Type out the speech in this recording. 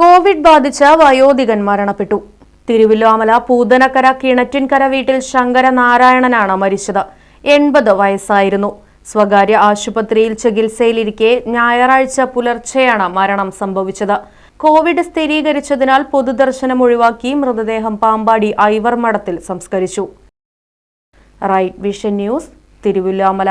Covid ബാധിച്ച വയോധികൻ മരണപ്പെട്ടു. തിരുവില്ലോമല പൂതനക്കര കിണറ്റിൻകര വീട്ടിൽ ശങ്കര നാരായണനാണ് മരിച്ചത്. എൺപത് വയസ്സായിരുന്നു. സ്വകാര്യ ആശുപത്രിയിൽ ചികിത്സയിലിരിക്കെ ഞായറാഴ്ച പുലർച്ചെയാണ് മരണം സംഭവിച്ചത്. കോവിഡ് സ്ഥിരീകരിച്ചതിനാൽ പൊതുദർശനം ഒഴിവാക്കി മൃതദേഹം പാമ്പാടി ഐവർ മഠത്തിൽ സംസ്കരിച്ചു. Right vision news Thiruvillwamala.